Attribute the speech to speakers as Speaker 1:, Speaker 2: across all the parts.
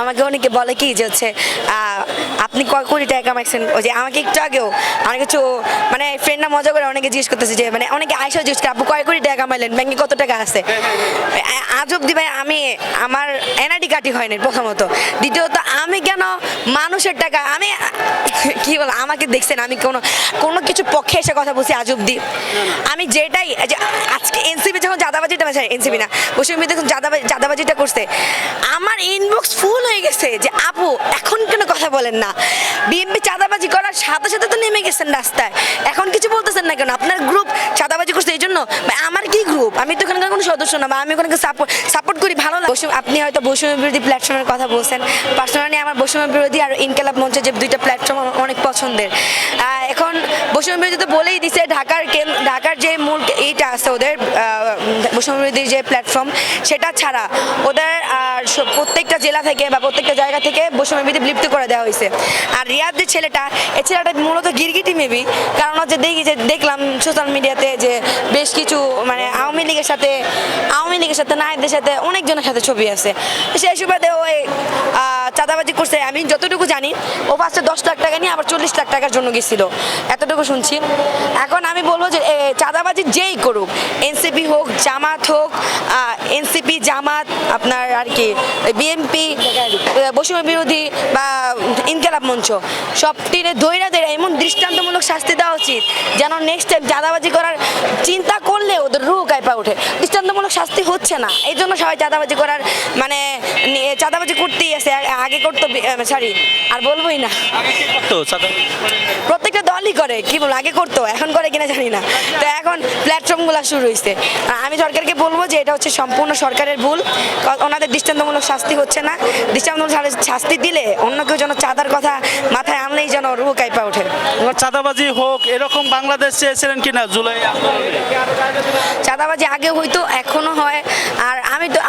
Speaker 1: আমাকে অনেকে বলে কি যে হচ্ছে আপনি কয় কোটি টাকা কামাইছেন ওই যে আমাকে একটু আগেও অনেক কিছু মানে ফ্রেন্ডরা মজা করে অনেকে জিজ্ঞেস করতেছে যে মানে অনেকে আইসা জিজ্ঞেস করে, আপু, কয় কোটি টাকা কামাইলেন ব্যাংকে কত টাকা আছে? আজ অব্দি ভাই আমি, আমার এনআইডি কাটি হয়নি প্রথমত। দ্বিতীয়ত, আমি কেন মানুষের টাকা, আমি, কি বল, আমাকে দেখছেন, আমি কোনো কোনো কিছু পক্ষে এসে কথা বলছি আজ অব্দি আমি যেটাই যে আজকে এনসিপি যখন জাদাবাজিটা এনসিপি না পশ্চিমবঙ্গে যখন জাদাবাজি জাদাবাজিটা করছে, আমার ইনবক্স ফুল হয়ে গেছে যে আপু, এখন কেন কথা বলেন না। বিএনপি চাঁদাবাজি করার সাথে সাথে তো নেমে গেছেন রাস্তায়। এখন কিছু বলতেছেন না কেন? আপনার গ্রুপ চাঁদাবাজি করছে এই জন্য? আমার কি গ্রুপ আমি তো এখানকার কোনো সদস্য না বা আমি ওখানে সাপোর্ট সাপোর্ট করি, ভালো লাগে। আপনি হয়তো বৈষম্য বিরোধী প্ল্যাটফর্মের কথা বলছেন। পার্সোনালি আমার বৈষম্য বিরোধী আর ইনকালাব মঞ্চে যে দুইটা প্ল্যাটফর্ম অনেক পছন্দের। বৈষম্য বিরোধী তো বলেই দিছে, ঢাকার ঢাকার যে মূল এইটা আছে ওদের বৈষম্য বিরোধী যে প্ল্যাটফর্ম সেটা ছাড়া ওদের আর প্রত্যেকটা জেলা থেকে বা প্রত্যেকটা জায়গা থেকে বৈষম্য বিরোধী লিপ্ত করে দেওয়া হয়েছে। আর রিয়াদ যে ছেলেটা এই ছেলেটা মূলত গিরগিটি মেবি কারণ হচ্ছে দেখি যে দেখলাম সোশ্যাল মিডিয়াতে যে বেশ কিছু মানে আওয়ামী লীগের সাথে, আওয়ামী লীগের সাথে নায়কদের সাথে অনেকজনের সাথে ছবি আছে। সেই সুবাদে ওই চাঁদাবাজি করছে, আমি যতটুকু জানি, ও ফার্স্টে দশ লাখ টাকা নিয়ে আবার চল্লিশ লাখ টাকার জন্য গেছিল। এতটুকু শুনছি। এখন আমি বলব যে চাঁদাবাজি যেই করুক, এনসিপি হোক, জামাত হোক এনসিপি, জামাত, আপনার আর কি, বিএনপি বৈষম্য বিরোধী বা ইনকালাব মঞ্চ, সব দৈরাদের দৈরা দৈরা এমন দৃষ্টান্তমূলক শাস্তি দেওয়া উচিত, যেন নেক্সট টাইম চাঁদাবাজি করার চিন্তা করলে ওদের রুহ কাইপা ওঠে। দৃষ্টান্তমূলক শাস্তি হচ্ছে না। এই জন্য সবাই চাঁদাবাজি করার মানে চাঁদাবাজি করতেই আছে আগে করতো সরি আর বলবোই না? প্রত্যেকটা দলই করে কি বলব আগে করতো এখন করে কিনা জানি না। তো এখন প্ল্যাটফর্মগুলো শুরু হয়েছে আমি সরকারকে বলব যে এটা হচ্ছে সম্পূর্ণ সরকারের ভুল। ওনাদের দৃষ্টান্তমূলক শাস্তি হচ্ছে না। দৃষ্টান্তমূলক শাস্তি দিলে অন্য কেউ যেন চাঁদার কথা মাথায় আনলেই যেন রুহ কাইপা ওঠে।
Speaker 2: চাঁদাবাজি হোক এরকম বাংলাদেশ চেয়েছিলেন কিনা জুলাই
Speaker 1: চাঁদাবাজি আগে হইতো এখনও হয়। আর আমি তো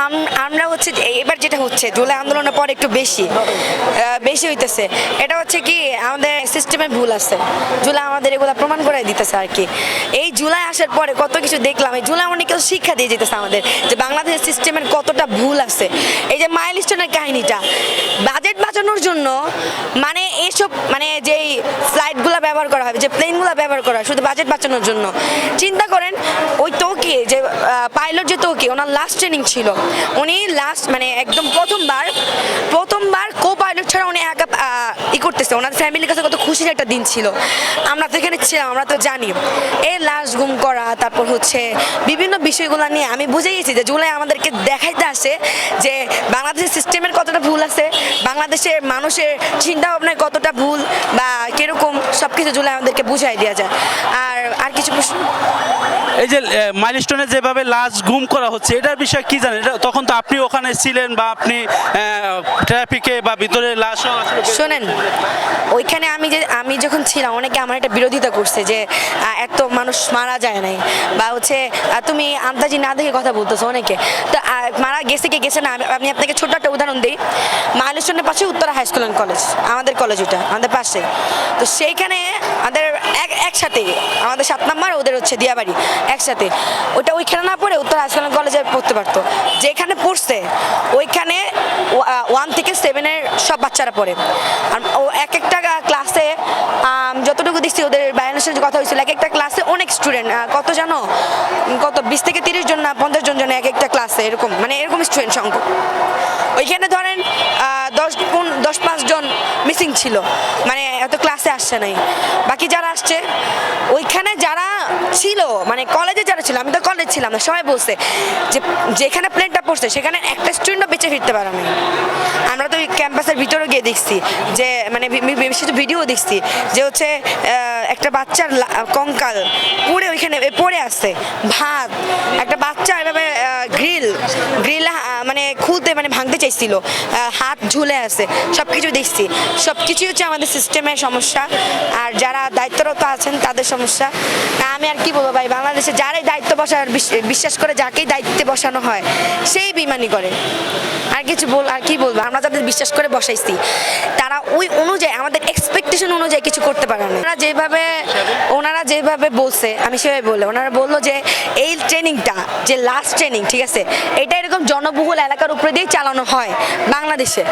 Speaker 1: আমরা হচ্ছে এবার যেটা হচ্ছে জুলাই আন্দোলনের পর একটু বেশি বেশি হইতেছে। এটা হচ্ছে কি, আমাদের সিস্টেমে ভুল আছে। জুলাই আমাদের এগুলো প্রমাণ করে দিতেছে আর কি। এই জুলাই আসার পরে কত কিছু দেখলাম, এই জুলাই অনেক কিছু শিক্ষা দিয়ে যেতেছে আমাদের, যে বাংলাদেশের সিস্টেমের কতটা ভুল আছে। এই যে মাইল স্টোনের কাহিনীটা বাজেট বাঁচানোর জন্য মানে এইসব মানে যেই ফ্লাইটগুলো ব্যবহার করা হবে যে প্লেনগুলো ব্যবহার করা শুধু বাজেট বাঁচানোর জন্য। চিন্তা করেন, ওই তোকে, যে পাইলট যে তৌকি, ওনার লাস্ট ট্রেনিং ছিল। উনি লাস্ট মানে একদম প্রথমবার প্রথমবার কো পাইলট ছাড়া উনি একা ই ওনার ফ্যামিলির কাছে কত খুশির একটা দিন ছিল। আমরা তো এখানে ছিলাম আমরা তো জানি। এই লাশ গুম করা তারপর হচ্ছে বিভিন্ন বিষয়গুলো নিয়ে আমি বুঝে গেছি যে জুলাই আমাদেরকে দেখাইতে আসে যে বাংলাদেশের সিস্টেমের কতটা ভুল আছে বাংলাদেশের মানুষের চিন্তা ভাবনায় কতটা ভুল বা কীরকম সব কিছু জুলাই আমাদেরকে বুঝাই দেওয়া যায়। আর আর কিছু প্রশ্ন?
Speaker 2: এই যে মাইলস্টোনে যেভাবে লাশ গুম করা হচ্ছে এটার বিষয়ে কি জানেন? এটা তখন তো আপনি ওখানে ছিলেন বা আপনি ট্রাফিকে বা ভিতরে লাশ
Speaker 1: শোনেন ওইখানে আমি যে, আমি যখন ছিলাম, অনেকে আমার একটা বিরোধিতা করছে যে এত মানুষ মারা যায় নাই। বা হচ্ছে তুমি আন্দাজি না দেখে কথা বলতেছো অনেকে। তো মারা গেছে কি গেছে না, আমি আপনাকে ছোট্ট একটা উদাহরণ দিই। মাইলস্টোনের পাশে উত্তরা হাই স্কুল কলেজ আমাদের কলেজ ওটা, আমাদের পাশে তো সেইখানে আমাদের এক, একসাথে, আমাদের সাত নাম্বার, ওদের হচ্ছে দিয়াবাড়ি, একসাথে। ওটা ওইখানে না পড়ে উত্তর হাই স্কুল কলেজে পড়তে পারতো। যেখানে পড়ছে, ওইখানে ওয়ান থেকে সেভেনের সব বাচ্চারা পড়ে। আর ও এক একটা ক্লাসে যতটুকু দেখছি ওদের বায়ানের কথা হয়েছিল, এক একটা ক্লাসে অনেক স্টুডেন্ট কত জানো? কত, বিশ থেকে তিরিশ জন না পঞ্চাশ জন জন এক একটা ক্লাসে এরকম মানে এরকম স্টুডেন্ট সংখ্যা। ওইখানে ধরেন দশ দশ পাঁচ জন মিসিং ছিল। মানে এত ক্লাসে আসছে নাই। বাকি যারা আসছে, ওইখানে যারা ছিল মানে কলেজে যারা ছিল, আমি তো কলেজ ছিলাম না, সবাই বলছে যে যেখানে প্লেনটা পড়ছে, সেখানে একটা স্টুডেন্টও বেঁচে ফিরতে পারে না আমরা তো ক্যাম্পাসের ভিতরে গিয়ে দেখছি যে মানে বি- বি- কিছু ভিডিও দেখছি যে হচ্ছে একটা বাচ্চার কঙ্কাল পুড়ে ওইখানে পড়ে আছে। ভাত, একটা বাচ্চা এভাবে গ্রিল গ্রিল মানে খুলতে মানে ভাঙতে চাইছিল। হাত ঝুলে আছে সব কিছু দেখছি। সব কিছুই হচ্ছে আমাদের সিস্টেমের সমস্যা। আর যারা দায়িত্বরত আছেন, তাদের সমস্যা। আমি আর কি বলব ভাই, বাংলাদেশে যারাই দায়িত্ব বসার বিশ্বাস করে যাকেই দায়িত্বে বসানো হয়, সেই বিমানি করে। কিছু বল, আর কি বলব? আমরা যাদের বিশ্বাস করে বসাইছি, তারা ওই অনুযায়ী, আমাদের এক্সপেকটেশন অনুযায়ী কিছু করতে পারে না। ওনারা যেভাবে ওনারা যেভাবে বলছে, আমি সেভাবে বললে ওনারা বলল যে, এই ট্রেনিংটা, যে লাস্ট ট্রেনিং ঠিক আছে, এটা এরকম জনবহুল এলাকার উপরে দিয়েই চালানো হয় বাংলাদেশে।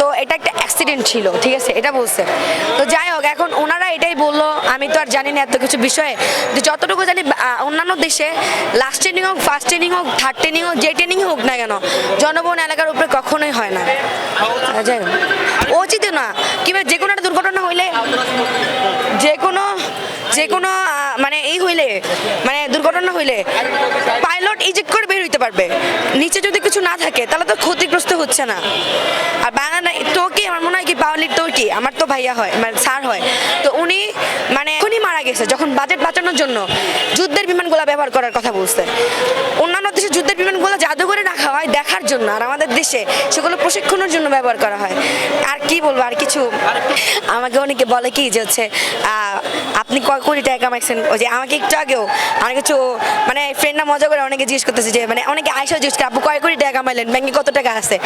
Speaker 1: তো এটা একটা অ্যাক্সিডেন্ট ছিল, ঠিক আছে, এটা বলছে। তো যাই হোক, এখন ওনারা এটাই বলল, আমি তো আর জানি না এত কিছু বিষয়ে। যে যতটুকু জানি অন্যান্য দেশে লাস্ট ট্রেনিং হোক ফার্স্ট ট্রেনিং হোক থার্ড ট্রেনিং হোক, যে ট্রেনিং হোক না কেন, জনবহুল এলাকার উপরে কখনোই হয় না। যাই উচিত না কিংবা যে কোনো একটা দুর্ঘটনা হইলে, যে কোনো যে কোনো মানে এই হইলে মানে দুর্ঘটনা হইলে পাইলট ইজেক্ট করে বের হইতে পারবে। নিচে যদি কিছু না থাকে, তাহলে তো ক্ষতিগ্রস্ত হচ্ছে না। আর বাংলা তো কি, আমার মনে হয় কি পাওয়ালির তো কি, আমার তো ভাইয়া হয় মানে স্যার হয়। তো উনি মানে উনি মারা গেছে, যখন বাজেট বাঁচানোর জন্য যুদ্ধের বিমানগুলো ব্যবহার করার কথা বলছে। অন্যান্য বিমানগুলো জাদুঘরে রাখা হয় দেখার জন্য আর আমাদের দেশে সেগুলো প্রশিক্ষণের জন্য ব্যবহার করা হয়। আর কি বলব, আর কিছু? আমাকে অনেকে বলে কি যে হচ্ছে আপনি কয় কোটি টাকা কামাইছেন? ওই যে আমাকে একটু আগেও আমার কিছু মানে ফ্রেন্ডরা মজা করে অনেকে জিজ্ঞেস করতেছে যে মানে অনেকে আইসা জিজ্ঞেস করে, আপু কয় কোটি টাকা কামাইলেন? ব্যাংকে কত টাকা আছে?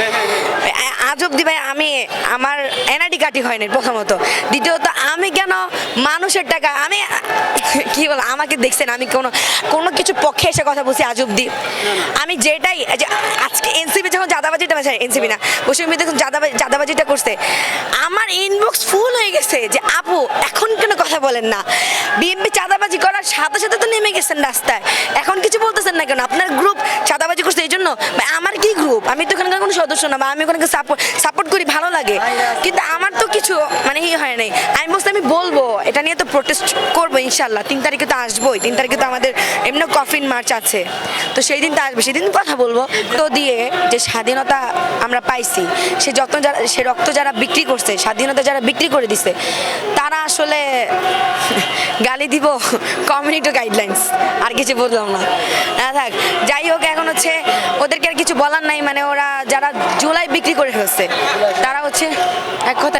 Speaker 1: আজ অব্দি ভাই আমি, আমার এনআইডি কাটি হয়নি প্রথমত। দ্বিতীয়ত, আমি কেন মানুষের টাকা, আমি, কি বল, আমাকে দেখছেন, আমি কোনো কোনো কিছু পক্ষে এসে কথা বলছি আজ অব্দি। আমি যেটাই আজকে এনসিপি যখন জাদাবাজিটা এনসিবি না পশ্চিমবঙ্গে যখন জাদাবাজি জাদাবাজিটা করছে, আমার ইনবক্স ফুল হয়ে গেছে যে, আপু, এখন কেন কথা বলেন না। বিএমপি চাঁদাবাজি করার সাথে সাথে তো নেমে গেছেন রাস্তায়। এখন কিছু বলতেছেন না কেন? আপনার গ্রুপ করছে এই জন্য আমার কি গ্রুপ আমি তো এখানকার কোনো সদস্য না বা আমি ওখানে সাপোর্ট সাপোর্ট করি ভালো লাগে। কিন্তু আমার তো কিছু মানে ই হয় নাই। আমি বলছি আমি বলব এটা নিয়ে তো প্রোটেস্ট করব ইনশাল্লাহ তিন তারিখে তো আসবোই। তিন তারিখে তো আমাদের এমনি কফিন মার্চ আছে। তো সেই দিন তো আসবে। সেদিন কথা বলব। তো দিয়ে যে স্বাধীনতা আমরা পাইছি সে যত্ন যারা সে রক্ত যারা বিক্রি করছে স্বাধীনতা যারা বিক্রি করে দিছে তারা আসলে গালি দিব কমিউনিটি গাইডলাইন্স আর কিছু বললাম না। না থাক। যাই হোক এখন হচ্ছে ওদেরকে আর কিছু বলার নাই মানে ওরা যারা জুলাই বিক্রি করে ফেলছে, তারা হচ্ছে এক কথা